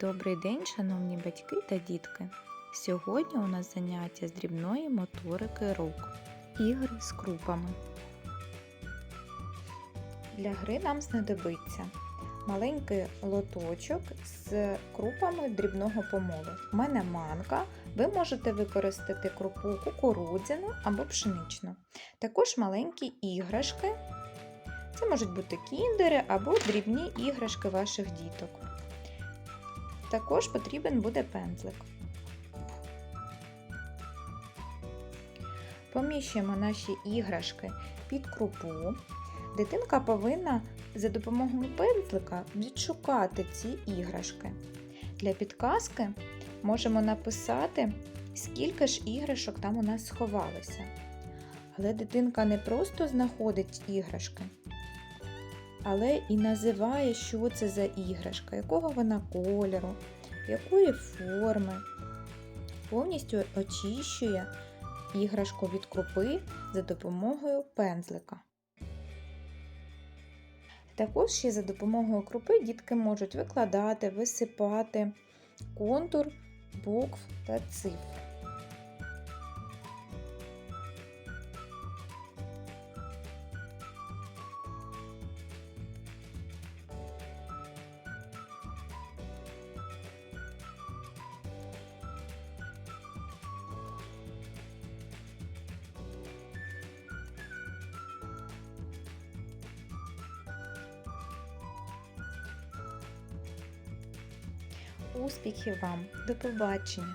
Добрий день, шановні батьки та дітки! Сьогодні у нас заняття з дрібної моторики рук. Ігри з крупами. Для гри нам знадобиться маленький лоточок з крупами дрібного помолу. У мене манка. Ви можете використати крупу кукурудзяну або пшеничну. Також маленькі іграшки. Це можуть бути кіндери або дрібні іграшки ваших діток. Також потрібен буде пензлик. Поміщуємо наші іграшки під крупу. Дитинка повинна за допомогою пензлика відшукати ці іграшки. Для підказки можемо написати, скільки ж іграшок там у нас сховалося. Але дитинка не просто знаходить іграшки, але і називає, що це за іграшка, якого вона кольору, якої форми. Повністю очищує іграшку від крупи за допомогою пензлика. Також ще за допомогою крупи дітки можуть викладати, висипати контур букв та цифр. Успіхів вам! До побачення!